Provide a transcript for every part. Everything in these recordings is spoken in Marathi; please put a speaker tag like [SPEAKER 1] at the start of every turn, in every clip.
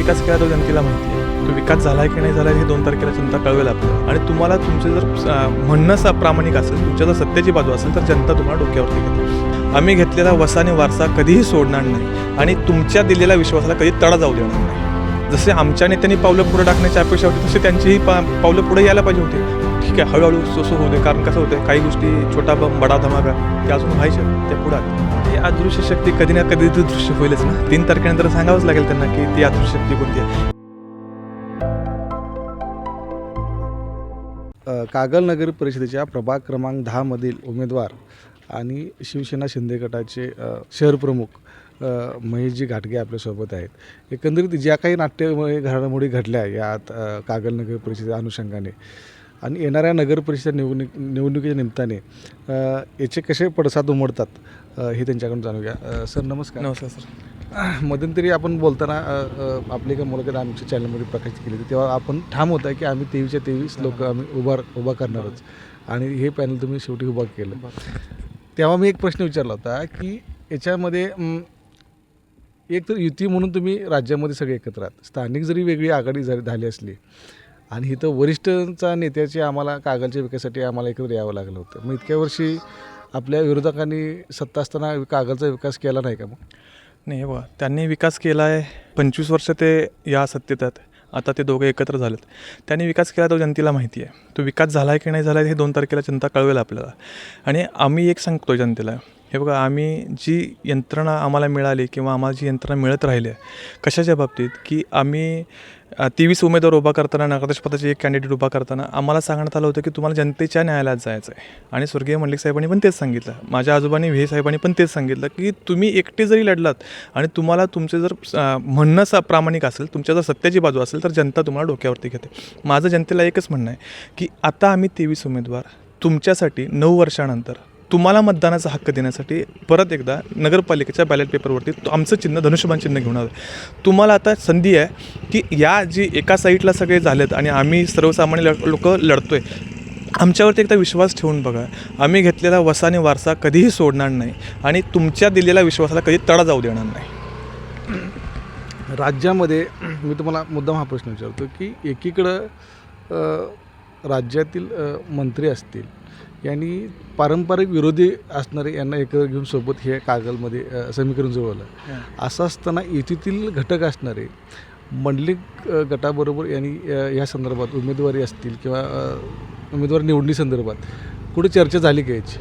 [SPEAKER 1] विकास केला तो जनतेला माहिती आहे. तो विकास झाला की नाही झाला हे दोन तारखेला जनता कळवेल आपल्याला. आणि तुम्हाला तुमचे जर म्हणणं प्रामाणिक असेल तुमच्या जर सत्तेची बाजू असेल तर जनता तुम्हाला डोक्यावरती घेते आम्ही घेतलेला वसाने वारसा कधीही सोडणार नाही. आणि तुमच्या दिलेल्या विश्वासाला कधी तडा जाऊ देणार नाही. जसे आमच्या नेत्यांनी पावलं पुढे टाकण्याची अपेक्षा होती तसे त्यांचीही पा पावलं पुढे यायला पाहिजे होती. ठीक आहे हळूहळू सोसो होते कारण कसं होतं काही गोष्टी छोटा बम बडा धमाका त्या अजून व्हायच्या त्या पुढात ही अदृश्य शक्ती कधी ना कधी दृश्य होईलच ना. तीन तारखेनंतर सांगावंच लागेल त्यांना की ती अदृश्य शक्ती कोणती आहे.
[SPEAKER 2] कागल नगर परिषदेच्या प्रभाग क्रमांक दहामधील उमेदवार आणि शिवसेना शिंदे गटाचे शहर प्रमुख महेशजी घाटगे आपल्यासोबत आहेत. एकंदरीत ज्या काही नाट्यमय घडामोडी घडल्या यात कागल नगर परिषदेच्या अनुषंगाने आणि येणाऱ्या नगर परिषद निवडणूक निवडणुकीच्या निमित्ताने याचे कसे पडसाद उमडतात हे त्यांच्याकडून जाणूया. अ, सर नमस्कार.
[SPEAKER 1] नमस्कार सर.
[SPEAKER 2] मध्यंतरी आपण बोलताना आपली एका मुलाखत आमच्या चॅनलमध्ये प्रकाशित केली होती. तेव्हा आपण ठाम होता की आम्ही तेवीसच्या तेवीस लोक आम्ही उभा उभा करणारच. आणि हे पॅनल तुम्ही शेवटी उभा केलं. तेव्हा मी एक प्रश्न विचारला होता की याच्यामध्ये एक तर युती म्हणून तुम्ही राज्यामध्ये सगळे एकत्र आहात. स्थानिक जरी वेगळी आघाडी झाली झाली असली आणि इथं वरिष्ठांचा नेत्याची आम्हाला कागलच्या विकासासाठी आम्हाला एकत्र यावं लागलं होतं. मग इतक्या वर्षी आपल्या विरोधकांनी सत्ता असताना कागलचा विकास केला नाही का मग?
[SPEAKER 1] नाही बा बघा त्यांनी विकास केला आहे. पंचवीस वर्ष ते या सत्तेत आहेत. आता ते दोघे एकत्र झालेत. त्यांनी विकास केला तो जनतेला माहिती आहे. तो विकास झाला आहे की नाही झाला आहे हे दोन तारखेला जनता कळवेल आपल्याला. आणि आम्ही एक सांगतो जनतेला. हे बघा आम्ही जी यंत्रणा आम्हाला मिळाली किंवा आम्हाला जी यंत्रणा मिळत राहिली आहे कशाच्या बाबतीत? की आम्ही तेवीस उमेदवार उभा करताना नगराध्यक्षपदाचे एक कॅन्डिडेट उभा करताना आम्हाला सांगण्यात आलं होतं की तुम्हाला जनतेच्या न्यायालयात जायचं आहे आणि स्वर्गीय मल्लिक साहेबांनी पण तेच सांगितलं. माझ्या आजोबांनी व्हे. साहेबांनी पण तेच सांगितलं की तुम्ही एकटे जरी लढलात आणि तुम्हाला तुमचे जर म्हणणं सा प्रामाणिक असेल तुमच्या जर सत्याची बाजू असेल तर जनता तुम्हाला डोक्यावरती घेते. माझं जनतेला एकच म्हणणं आहे की आता आम्ही तेवीस उमेदवार तुमच्यासाठी नऊ वर्षानंतर तुम्हाला मतदानाचा हक्क देण्यासाठी परत एकदा नगरपालिकेच्या बॅलेट पेपरवरती तो आमचं चिन्ह धनुष्यबाण चिन्ह घेऊन आलं तुम्हाला आता संधी आहे की या जी एका साईडला सगळे झालेत आणि आम्ही सर्वसामान्य लोक आहे आमच्यावरती एकदा विश्वास ठेवून बघा. आम्ही घेतलेला वसाने वारसा कधीही सोडणार नाही आणि तुमच्या दिलेल्या विश्वासाला कधी तडा जाऊ देणार नाही.
[SPEAKER 2] राज्यामध्ये मी तुम्हाला मुद्दाम हा प्रश्न विचारतो की एकीकडं राज्यातील मंत्री असतील यांनी पारंपरिक विरोधी असणारे यांना एकत्र घेऊन सोबत हे कागलमध्ये समीकरण जुळवलं. असं असताना युतीतील घटक असणारे मंडलिक गटाबरोबर यांनी या संदर्भात उमेदवारी असतील किंवा उमेदवार निवडणी संदर्भात कुठे चर्चा झाली का याची?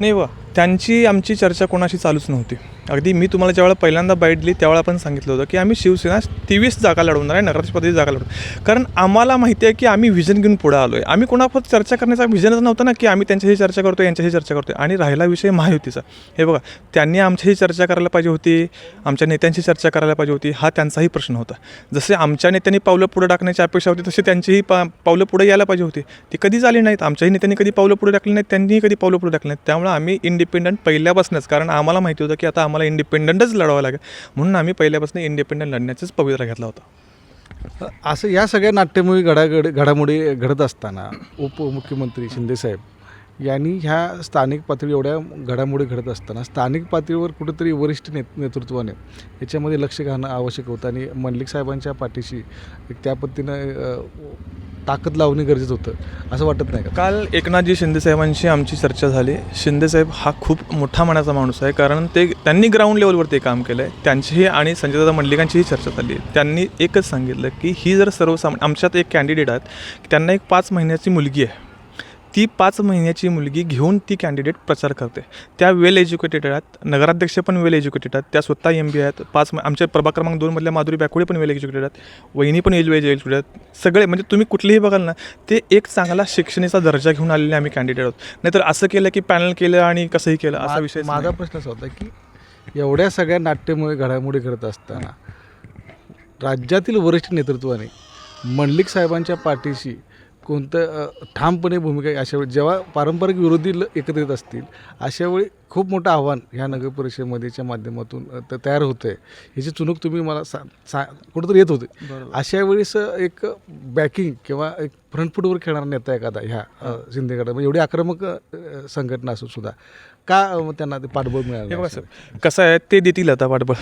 [SPEAKER 1] नाही वा त्यांची आमची चर्चा कोणाशी चालूच नव्हती. अगदी मी तुम्हाला ज्यावेळेला पहिल्यांदा बाईट दिली त्यावेळेला पण सांगितलं होतं की आम्ही शिवसेना तेवीस जागा लढवणार आहे नगराध्यक्षपदाची जागा लढवणार कारण आम्हाला माहिती आहे की आम्ही व्हिजन घेऊन पुढे आलो आहे आम्ही कोणाफत चर्चा करण्याचा व्हिजनच नव्हता ना की आम्ही त्यांच्याशी चर्चा करतो यांच्याशी चर्चा करतो आणि राहिला विषय महायुतीचा. हे बघा त्यांनी आमच्याशी चर्चा करायला पाहिजे होती आमच्या नेत्यांशी चर्चा करायला पाहिजे होती हा त्यांचाही प्रश्न होता. जसे आमच्या नेत्यांनी पावलं पुढे टाकण्याची अपेक्षा होती तसे त्यांचीही पा पावलं पुढे यायला पाहिजे होती. ती कधी झाली नाहीत. आमच्याही नेत्यांनी कधी पावलं पुढे टाकली नाहीत त्यांनीही कधी पावलं पुढे टाकली नाहीत. त्यामुळे आम्ही इंडिपेंडंट पहिल्यापासूनच कारण आम्हाला माहिती होतं की आता आम्हाला इंडिपेंडंटच लढावं लागेल. म्हणून आम्ही पहिल्यापासून इंडिपेंडंट लढण्याचाच पवित्रा घेतला होता.
[SPEAKER 2] असं या सगळ्या नाट्यमूवी घडाघड घडामोडी घडत असताना उपमुख्यमंत्री शिंदेसाहेब यांनी ह्या स्थानिक पातळी एवढ्या घडामोडी घडत असताना स्थानिक पातळीवर कुठेतरी वरिष्ठ ने नेतृत्वाने याच्यामध्ये लक्ष घालणं आवश्यक होतं आणि मल्लिक साहेबांच्या पाठीशी एक त्या पद्धतीनं ताकद लावणे गरजेचं होतं असं वाटत नाही का?
[SPEAKER 1] काल एकनाथजी शिंदेसाहेबांशी आमची चर्चा झाली. शिंदेसाहेब हा खूप मोठा मनाचा माणूस आहे कारण ते त्यांनी ग्राउंड लेवलवर ते काम केलं आहे त्यांचीही आणि संजयदादा मंडलिकांचीही चर्चा झाली. आहे त्यांनी एकच सांगितलं की ही जर सर्वसामान्य आमच्यात एक कॅन्डिडेट आहेत त्यांना एक पाच महिन्याची मुलगी आहे. ती पाच महिन्याची मुलगी घेऊन ती कॅन्डिडेट प्रचार करते. त्या वेल एज्युकेटेड आहेत. नगराध्यक्ष पण वेल एज्युकेटेड आहेत. त्या स्वतः एम बी आहेत. पाच आमच्या प्रभाग क्रमांक दोनमधल्या माधुरी बॅकुडे पण वेल एज्युकेटेड आहेत. वहिनी पण एज वेल एज्युकेटेड आहेत. सगळे म्हणजे तुम्ही कुठलेही बघाल ना ते एक चांगला शिक्षणाचा दर्जा घेऊन आलेले आम्ही कॅन्डिडेट आहोत. नाहीतर असं केलं की पॅनल केलं आणि कसंही केलं असा विषय
[SPEAKER 2] माझा प्रश्न असा होता की एवढ्या सगळ्या नाट्यमय घडामोडी घडत असताना राज्यातील वरिष्ठ नेतृत्वाने मंडलिक साहेबांच्या पाठीशी कोणतं ठामपणे भूमिका अशा वेळी जेव्हा पारंपरिक विरोधी ल- एकत्र येत असतील अशा वेळी खूप मोठं आव्हान ह्या नगर परिषदेमध्येच्या माध्यमातून अ, त- तयार होतं आहे ह्याची चुणूक तुम्ही मला सा सा कुठंतरी येत होते. अशा वेळेस एक बॅकिंग किंवा एक फ्रंट फूटवर खेळणारा नेता एखादा ह्या शिंदे गटात म्हणजे एवढी आक्रमक संघटना असून सुद्धा का त्यांना ते पाठबळ मिळालं?
[SPEAKER 1] कसं आहे ते देतील आता पाठबळ.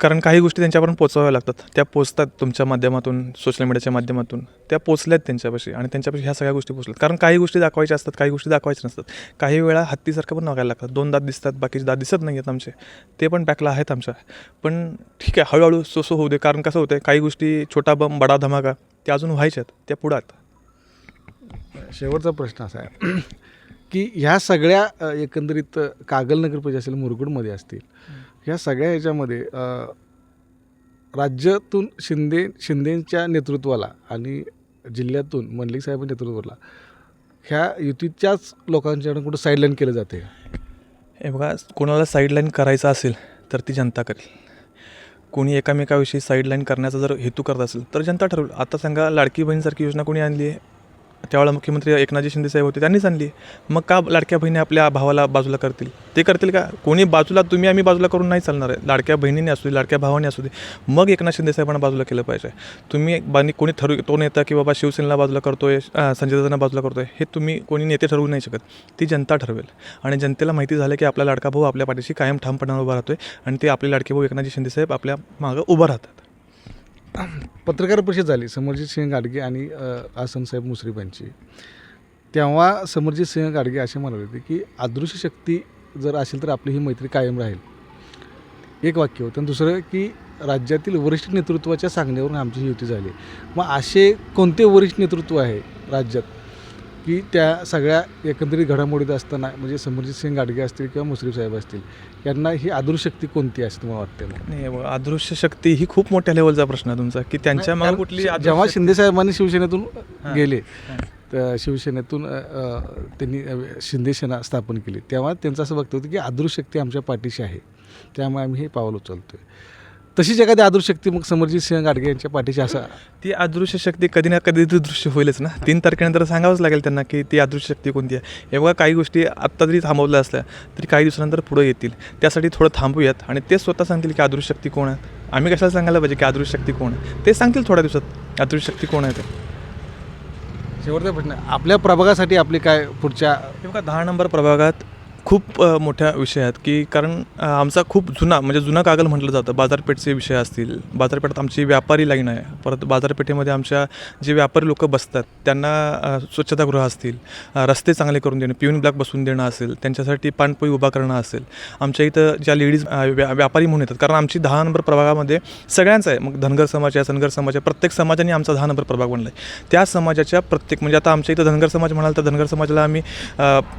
[SPEAKER 1] कारण काही गोष्टी त्यांच्यापर्यंत पोचवाव्या लागतात. त्या पोचतात तुमच्या माध्यमातून सोशल मीडियाच्या माध्यमातून. त्या पोचल्यात त्यांच्यापाशी आणि त्यांच्यापाशी ह्या सगळ्या गोष्टी पोचल्यात कारण काही गोष्टी दाखवायच्या असतात काही गोष्टी दाखवायच्या नसतात. काही वेळा हत्तीसारखं पण वागायला लागतात. दोन दात दिसतात बाकीचे दात दिसत नाही आहेत आमचे. ते पण बॅकला आहेत आमच्या. पण ठीक आहे हळूहळू सोसो होऊ दे. कारण कसं होतं काही गोष्टी छोटा बम बडा धमाका त्या अजून व्हायच्यात त्या पुढात
[SPEAKER 2] शेवटचा प्रश्न असा आहे की ह्या सगळ्या एकंदरीत कागल नगर असेल मुरगुडमध्ये असतील. ह्या सगळ्या ह्याच्यामध्ये राज्यातून शिंदे शिंदेच्या नेतृत्वाला आणि जिल्ह्यातून मल्लिक साहेबांच्या नेतृत्वाला ह्या युतीच्याच लोकांच्याकडून कुठं साईडलाईन केलं जाते?
[SPEAKER 1] हे बघा कोणाला साईडलाईन करायचं असेल तर ती जनता करेल. कोणी एकामेकाविषयी साईडलाईन करण्याचा जर हेतू करत असेल तर जनता ठरवेल आता सांगा लाडकी बहीणसारखी योजना कोणी आणली आहे? त्यावेळेला मुख्यमंत्री एकनाथजी शिंदे साहेब होते त्यांनीच आणली. मग का लाडक्या बहिणी आपल्या भावाला बाजूला करतील? ते करतील का? कोणी बाजूला तुम्ही आम्ही बाजूला करून नाही चालणार आहे. लाडक्या बहिणीने असू दे लाडक्या भावाने असू दे. मग एकनाथ शिंदे साहेबांना बाजूला केलं पाहिजे. तुम्ही बानी कोणी ठरवू तो नेता की बाबा शिवसेनेला बाजूला करतोय आहे संजय दादांना बाजूला करतोय हे तुम्ही कोणी नेते ठरवू नाही शकत. ती जनता ठरवेल. आणि जनतेला माहिती झालं की आपला लाडका भाऊ आपल्या पाठीशी कायम ठामपणावर उभा राहतोय आणि ते आपले लाडके भाऊ एकनाथजी शिंदेसाहेब आपल्या मागं उभं राहतात.
[SPEAKER 2] पत्रकार परिषद झाली समरजित सिंह गाडगे आणि आसनसाहेब मुश्रीफ यांची तेव्हा समरजित सिंह गाडगे असे म्हणाले होते की अदृश्य शक्ती जर असेल तर आपली ही मैत्री कायम राहील. एक वाक्य होतं. आणि दुसरं की राज्यातील वरिष्ठ नेतृत्वाच्या सांगण्यावरून आमची ही युती झाली. मग असे कोणते वरिष्ठ नेतृत्व आहे राज्यात? की त्या सगळ्या एकंदरीत घडामोडीत असताना म्हणजे समरजित सिंह गाडगे असतील किंवा मुश्रीफ साहेब असतील यांना ही अदृश्य शक्ती कोणती आहे असं तुम्हाला वाटतं?
[SPEAKER 1] नाही बघा, अदृश्य शक्ती ही खूप मोठ्या लेवलचा प्रश्न आहे तुमचा की त्यांच्या
[SPEAKER 2] कारण
[SPEAKER 1] कुठली
[SPEAKER 2] जेव्हा
[SPEAKER 1] शक्ती-
[SPEAKER 2] शिंदे साहेबांनी शिवसेनेतून. गेले. तर शिवसेनेतून त्यांनी अ, शिंदे सेना स्थापन केली तेव्हा त्यांचं असं वक्तव्य होतं की अदृश्य शक्ती आमच्या पाठीशी आहे त्यामुळे आम्ही हे पावलं उचलतोय तशीच एखादी अदृश्य शक्ती मग समरजित सिंह गाडगे यांच्या पाठीशी असं
[SPEAKER 1] ती अदृश्य शक्ती कधी ना कधी ती दृश्य होईलच ना. तीन तारखेनंतर सांगावंच लागेल त्यांना की ती अदृश्य शक्ती कोणती आहे. हे बघा काही गोष्टी आत्ता जरी थांबवल्या असल्या तरी काही दिवसानंतर पुढे येतील. त्यासाठी थोडं थांबूयात आणि ते स्वतः सांगतील की अदृश्य शक्ती कोण आहे. आम्ही कशाला सांगायला पाहिजे की अदृश्य शक्ती कोण आहे? ते सांगतील थोड्या दिवसात अदृश्य शक्ती कोण आहे ते.
[SPEAKER 2] शेवटचा प्रश्न आपल्या प्रभागासाठी आपली काय पुढच्या
[SPEAKER 1] हे बघा दहा नंबर प्रभागात खूप मोठ्या विषय आहेत की कारण आमचा खूप जुना म्हणजे जुना कागल म्हटलं जातं बाजारपेठचे विषय असतील. बाजारपेठात आमची व्यापारी लाईन आहे. परत बाजारपेठेमध्ये आमच्या जे व्यापारी लोक बसतात त्यांना स्वच्छतागृह असतील रस्ते चांगले करून देणं पिऊन ब्लॉक बसून देणं असेल त्यांच्यासाठी पाणपोई उभा करणं असेल. आमच्या इथं ज्या लेडीज व्या व्यापारी म्हणून येतात कारण आमची दहा नंबर प्रभागामध्ये सगळ्यांचा आहे. मग धनगर समाज आहे सनगर समाज आहे प्रत्येक समाजाने आमचा दहा नंबर प्रभाग बनला आहे त्या समाजाच्या प्रत्येक म्हणजे आता आमच्या इथं धनगर समाज म्हणाल तर धनगर समाजाला आम्ही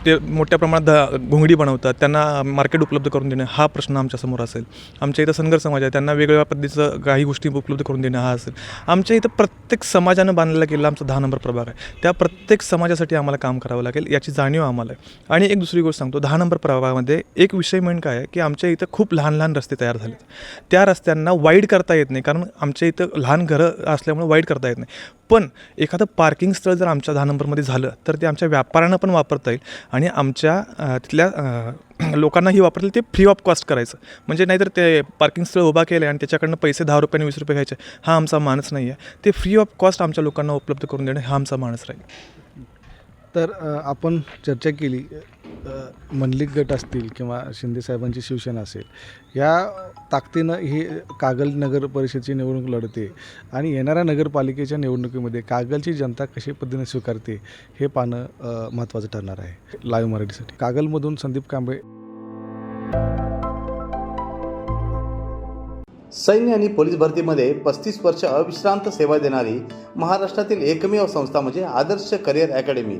[SPEAKER 1] ते मोठ्या प्रमाणात घोंगडी बनवतात त्यांना मार्केट उपलब्ध करून देणं हा प्रश्न आमच्यासमोर असेल. आमच्या इथं सनगर समाज आहे त्यांना वेगवेगळ्या पद्धतीचं काही गोष्टी उपलब्ध करून देणं हा असेल. आमच्या इथं प्रत्येक समाजानं बांधलेला गेलेला आमचा दहा नंबर प्रभाग आहे. त्या प्रत्येक समाजासाठी आम्हाला काम करावं लागेल याची जाणीव आम्हाला आहे. आणि एक दुसरी गोष्ट सांगतो दहा नंबर प्रभागामध्ये एक विषय म्हणून काय आहे की आमच्या इथं खूप लहान लहान रस्ते तयार झालेत. त्या रस्त्यांना वाईड करता येत नाही कारण आमच्या इथं लहान घरं असल्यामुळे वाईड करता येत नाही. पण एखादं पार्किंग स्थळ जर आमच्या दहा नंबरमध्ये झालं तर ते आमच्या व्यापाऱ्यांना पण वापरता येईल. आणि आमच्या तिथल्या त्या लोकांनाही वापरतील ते फ्री ऑफ कॉस्ट करायचं. म्हणजे नाहीतर ते पार्किंग स्थळ उभा केलं आणि त्याच्याकडनं पैसे दहा रुपये वीस रुपये घ्यायचे. हा आमचा माणूस नाही आहे ते फ्री ऑफ कॉस्ट आमच्या लोकांना उपलब्ध करून देणं हा आमचा माणूस राहील.
[SPEAKER 2] तर आपण चर्चा केली. मनलिक मंडलिक गट असतील किंवा शिंदे साहेबांची शिवसेना असेल या ताकदीनं ही कागल नगर परिषदेची निवडणूक लढते आणि येणाऱ्या नगरपालिकेच्या निवडणुकीमध्ये कागलची जनता कशी पद्धतीने स्वीकारते हे पाहणं महत्त्वाचं ठरणार आहे. लाईव्ह मराठीसाठी. कागलमधून संदीप कांबळे.
[SPEAKER 3] सैन्य आणि पोलीस भरतीमध्ये पस्तीस वर्ष अविश्रांत सेवा देणारी महाराष्ट्रातील एकमेव संस्था म्हणजे आदर्श करिअर अकॅडमी.